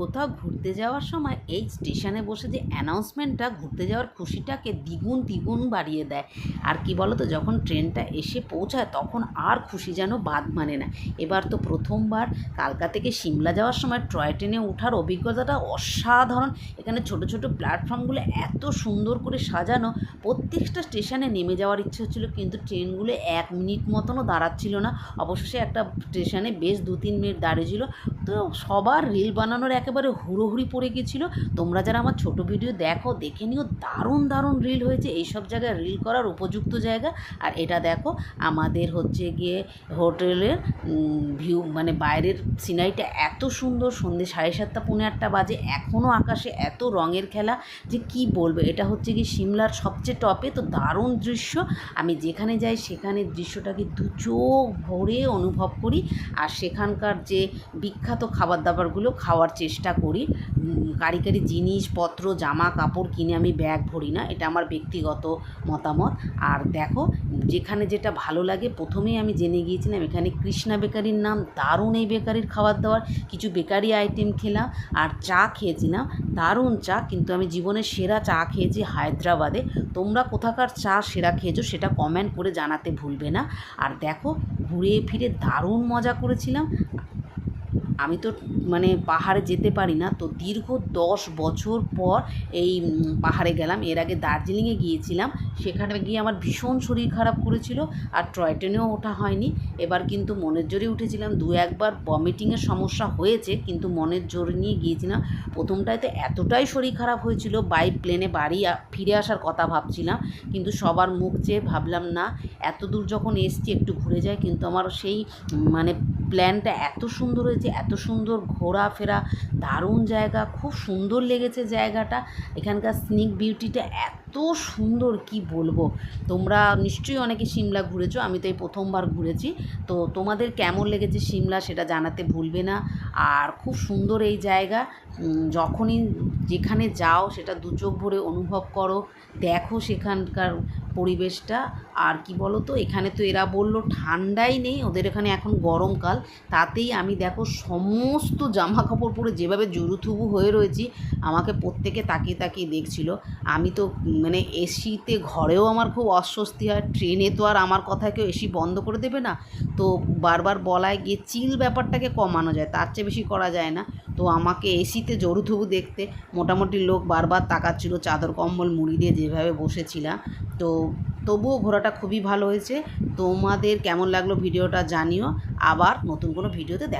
কোথাও ঘুরতে যাওয়ার সময় এই স্টেশনে বসে যে অ্যানাউন্সমেন্টটা ঘুরতে যাওয়ার খুশিটাকে দ্বিগুণ দ্বিগুণ বাড়িয়ে দেয়। আর কি বলো তো যখন ট্রেনটা এসে পৌঁছায়, তখন আর খুশি যেন বাদ মানে না। এবার তো প্রথমবার কালকা থেকে সিমলা যাওয়ার সময় টয় ট্রেনে ওঠার অভিজ্ঞতাটা অসাধারণ। এখানে ছোট ছোট প্ল্যাটফর্মগুলো এত সুন্দর করে সাজানো। প্রত্যেকটা স্টেশনে নেমে যাওয়ার ইচ্ছে হচ্ছিল, কিন্তু ট্রেনগুলো এক মিনিট মতনও দাঁড়াচ্ছিল না। অবশেষে একটা স্টেশনে বেশ দু তিন মিনিট দাঁড়িয়েছিল তো সবার রিল বানানোর একেবারে হুড়োহুড়ি পড়ে গেছিল তোমরা যারা আমার ছোট ভিডিও দেখো, দেখে নিও, দারুণ দারুণ রিল হয়েছে। এইসব জায়গায় রিল করার উপযুক্ত জায়গা। আর এটা দেখো, আমাদের হচ্ছে গিয়ে হোটেলের ভিউ মানে বাইরের সিনারিটা এত সুন্দর। সন্ধ্যে সাড়ে সাতটা, পৌনে আটটা বাজে। এখনও আকাশে এত রঙের খেলা যে কি বলব? এটা হচ্ছে কি সিমলার সবচেয়ে টপে, তো দারুণ দৃশ্য। আমি যেখানে যাই, সেখানে দৃশ্যটাকে দু চোখ ভরে অনুভব করি। আর সেখানকার যে বিখ্যাত খাবার দাবারগুলো খাওয়ার চেষ্টা করি। উম, কারি কারি জিনিসপত্র জামা কাপড় কিনে আমি ব্যাগ ভরি না এটা আমার ব্যক্তিগত মতামত। আর দেখো যেখানে যেটা ভালো লাগে প্রথমেই আমি জেনে গিয়েছিলাম এখানে কৃষ্ণা বেকারির নাম দারুণ এই বেকারির খাবার দাবার। কিছু বেকারি আইটেম খেলাম আর চা খেয়েছিলাম দারুণ চা কিন্তু আমি জীবনের সেরা চা খেয়েছি হায়দ্রাবাদে। তোমরা কোথাকার চা সেরা খেয়েছো সেটা কমেন্ট করে জানাতে ভুলবে না। আর দেখো ঘুরে ফিরে দারুণ মজা করেছিলাম। আমি তো মানে পাহাড়ে যেতে পারি না। তো দীর্ঘ দশ বছর পর এই পাহাড়ে গেলাম। এর আগে দার্জিলিংয়ে গিয়েছিলাম। সেখানে গিয়ে আমার ভীষণ শরীর খারাপ করেছিল আর টয় ট্রেনেও ওঠা হয়নি। এবার কিন্তু মনের জোরে উঠেছিলাম। দু একবার ভমিটিংয়ের সমস্যা হয়েছে, কিন্তু মনের জোর নিয়ে গিয়েছিলাম। প্রথমটায় তো এতটাই শরীর খারাপ হয়েছিল, বাই প্লেনে বাড়ি ফিরে আসার কথা ভাবছিলাম। কিন্তু সবার মুখ চেয়ে ভাবলাম, না এত দূর যখন এসছি একটু ঘুরে যায় কিন্তু আমার সেই মানে প্ল্যানটা এত সুন্দর হয়েছে, এত সুন্দর ঘোরাফেরা, দারুণ জায়গা, খুব সুন্দর লেগেছে জায়গাটা। এখানকার স্নিক বিউটিটা এত সুন্দর কি বলব? তোমরা নিশ্চয়ই অনেকে সিমলা ঘুরেছো, আমি তো এই প্রথমবার ঘুরেছি। তো তোমাদের কেমন লেগেছে সিমলা সেটা জানাতে ভুলবে না। আর খুব সুন্দর এই জায়গা যখনই যেখানে যাও সেটা দু চোখ ভরে অনুভব করো, দেখো সেখানকার পরিবেশটা। আর কি বলো তো এখানে তো এরা বলল ঠান্ডাই নেই, ওদের এখানে এখন গরমকাল। তাতেই আমি দেখো সমস্ত জামা কাপড় পরে যেভাবে জুরুথুবু হয়ে রয়েছি, আমাকে প্রত্যেকে তাকিয়ে তাকিয়ে দেখছিল। আমি তো মানে এসিতে ঘরেও আমার খুব অস্বস্তি হয়, ট্রেনে তো আর আমার কথায় কেউ এসি বন্ধ করে দেবে না। তো বারবার বলায় গিয়ে চিল ব্যাপারটাকে কমানো যায়, তার চেয়ে বেশি করা যায় না। তো আমাকে এসিতে জরুথুবু দেখতে মোটামুটি লোক বারবার তাকাচ্ছিল, চাদর, কম্বল, মুড়ি দিয়ে যেভাবে বসেছিলাম। তো তবুও ঘোরাটা খুবই ভালো হয়েছে। তোমাদের কেমন লাগল ভিডিওটা জানিও। আবার নতুন কোনো ভিডিওতে